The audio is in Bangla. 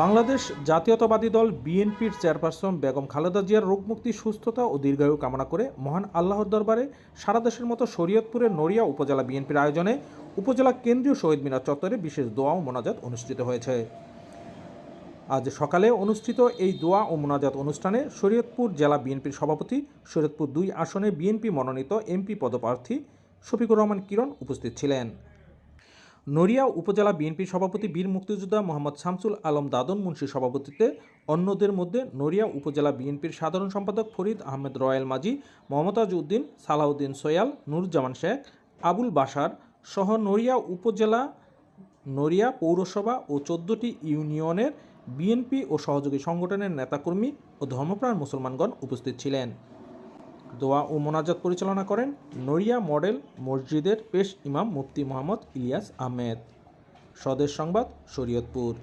বাংলাদেশ জাতীয়তাবাদী দল বিএনপির চেয়ারপারসন বেগম খালেদা জিয়ার রোগমুক্তি, সুস্থতা ও দীর্ঘায়ু কামনা করে মহান আল্লাহর দরবারে সারা দেশের মতো শরীয়তপুরের নড়িয়া উপজেলা বিএনপির আয়োজনে উপজেলা কেন্দ্রীয় শহীদ মিনার চত্বরে বিশেষ দোয়া ও মোনাজাত অনুষ্ঠিত হয়েছে। আজ সকালে অনুষ্ঠিত এই দোয়া ও মোনাজাত অনুষ্ঠানে শরীয়তপুর জেলা বিএনপির সভাপতি, শরীয়তপুর দুই আসনে বিএনপি মনোনীত এমপি পদপ্রার্থী শফিকুর রহমান কিরণ উপস্থিত ছিলেন। নড়িয়া উপজেলা বিএনপি সভাপতি বীর মুক্তিযোদ্ধা মোহাম্মদ শামসুল আলম দাদন মুন্সির সভাপতিত্বে অন্যদের মধ্যে নড়িয়া উপজেলা বিএনপির সাধারণ সম্পাদক ফরিদ আহমেদ রয়েল মাঝি মমতাজ উদ্দিন সালাউদ্দিন সোয়াল, নুরুজ্জামান শেখ, আবুল বাসার সহ নড়িয়া উপজেলা, নড়িয়া পৌরসভা ও চোদ্দটি ইউনিয়নের বিএনপি ও সহযোগী সংগঠনের নেতাকর্মী ও ধর্মপ্রাণ মুসলমানগণ উপস্থিত ছিলেন। দোয়া ও মোনাজাত পরিচালনা করেন নড়িয়া মডেল মসজিদের পেশ ইমাম মুফতি মোহাম্মদ ইলিয়াস আহমেদ। স্বদেশ সংবাদ শরীয়তপুর।